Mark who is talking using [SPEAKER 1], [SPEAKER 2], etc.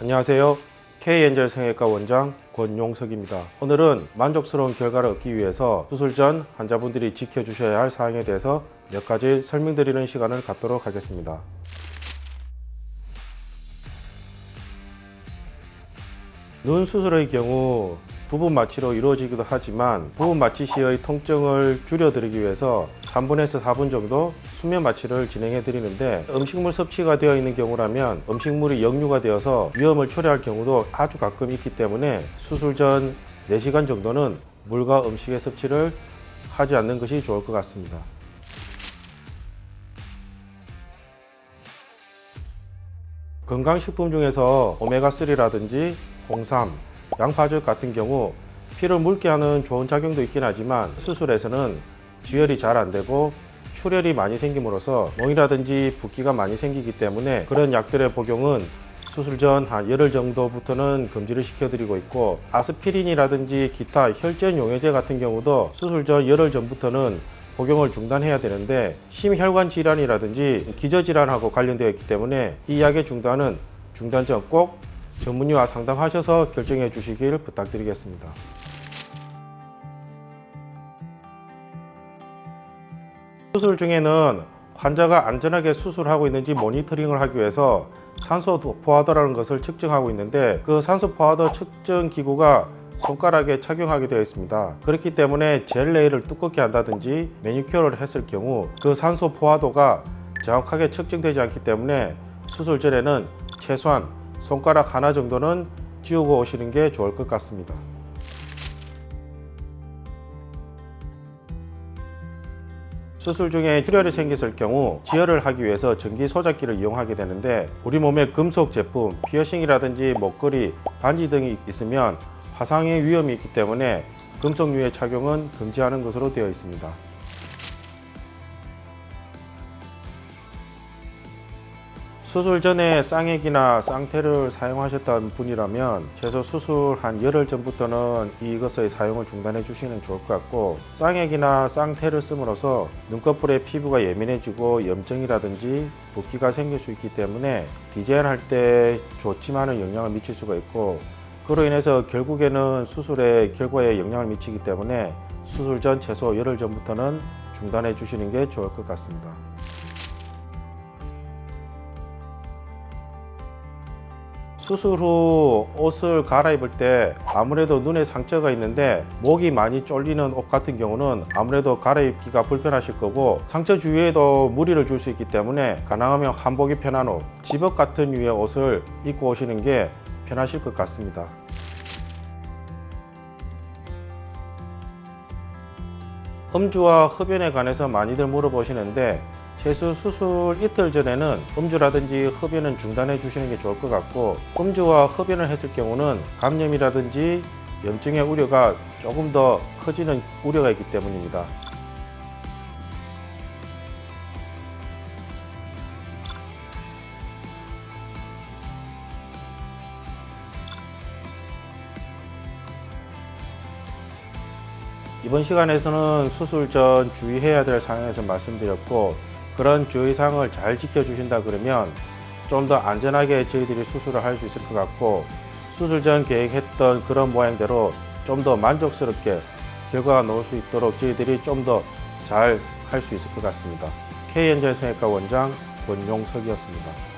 [SPEAKER 1] 안녕하세요. K엔젤 성형외과 원장 권용석입니다. 오늘은 만족스러운 결과를 얻기 위해서 수술 전 환자분들이 지켜주셔야 할 사항에 대해서 몇 가지 설명드리는 시간을 갖도록 하겠습니다. 눈 수술의 경우 부분 마취로 이루어지기도 하지만 부분 마취 시의 통증을 줄여드리기 위해서 3분에서 4분 정도 수면 마취를 진행해 드리는데 음식물 섭취가 되어 있는 경우라면 음식물이 역류가 되어서 위험을 초래할 경우도 아주 가끔 있기 때문에 수술 전 4시간 정도는 물과 음식의 섭취를 하지 않는 것이 좋을 것 같습니다. 건강식품 중에서 오메가3라든지 홍삼, 양파즙 같은 경우 피를 묽게 하는 좋은 작용도 있긴 하지만 수술에서는 지혈이 잘 안 되고 출혈이 많이 생김으로써 멍이라든지 붓기가 많이 생기기 때문에 그런 약들의 복용은 수술 전 한 열흘 정도부터는 금지를 시켜드리고 있고 아스피린이라든지 기타 혈전 용해제 같은 경우도 수술 전 열흘 전부터는 복용을 중단해야 되는데 심혈관 질환이라든지 기저 질환하고 관련되어 있기 때문에 이 약의 중단은 중단 전 꼭 전문의와 상담하셔서 결정해 주시길 부탁드리겠습니다. 수술 중에는 환자가 안전하게 수술하고 있는지 모니터링을 하기 위해서 산소 포화도라는 것을 측정하고 있는데 그 산소 포화도 측정 기구가 손가락에 착용하게 되어 있습니다. 그렇기 때문에 젤 레일을 두껍게 한다든지 매니큐어를 했을 경우 그 산소 포화도가 정확하게 측정되지 않기 때문에 수술 전에는 최소한 손가락 하나 정도는 지우고 오시는 게 좋을 것 같습니다. 수술 중에 출혈이 생겼을 경우 지혈을 하기 위해서 전기 소작기를 이용하게 되는데 우리 몸에 금속 제품, 피어싱이라든지 목걸이, 반지 등이 있으면 화상의 위험이 있기 때문에 금속류의 착용은 금지하는 것으로 되어 있습니다. 수술 전에 쌍액이나 쌍테를 사용하셨던 분이라면 최소 수술 한 열흘 전부터는 이것의 사용을 중단해 주시는 게 좋을 것 같고 쌍액이나 쌍테를 씀으로써 눈꺼풀의 피부가 예민해지고 염증이라든지 붓기가 생길 수 있기 때문에 디자인 할 때 좋지만은 영향을 미칠 수가 있고 그로 인해서 결국에는 수술의 결과에 영향을 미치기 때문에 수술 전 최소 열흘 전부터는 중단해 주시는 게 좋을 것 같습니다. 수술 후 옷을 갈아입을 때 아무래도 눈에 상처가 있는데 목이 많이 쫄리는 옷 같은 경우는 아무래도 갈아입기가 불편하실 거고 상처 주위에도 무리를 줄 수 있기 때문에 가능하면 한복이 편한 옷, 집업 같은 류의 옷을 입고 오시는 게 편하실 것 같습니다. 음주와 흡연에 관해서 많이들 물어보시는데 최소 수술 이틀 전에는 음주라든지 흡연은 중단해 주시는 게 좋을 것 같고 음주와 흡연을 했을 경우는 감염이라든지 염증의 우려가 조금 더 커지는 우려가 있기 때문입니다. 이번 시간에서는 수술 전 주의해야 될 사항에서 말씀드렸고 그런 주의사항을 잘 지켜주신다 그러면 좀 더 안전하게 저희들이 수술을 할 수 있을 것 같고 수술 전 계획했던 그런 모양대로 좀 더 만족스럽게 결과가 나올 수 있도록 저희들이 좀 더 잘 할 수 있을 것 같습니다. K엔젤 성형외과 원장 권용석이었습니다.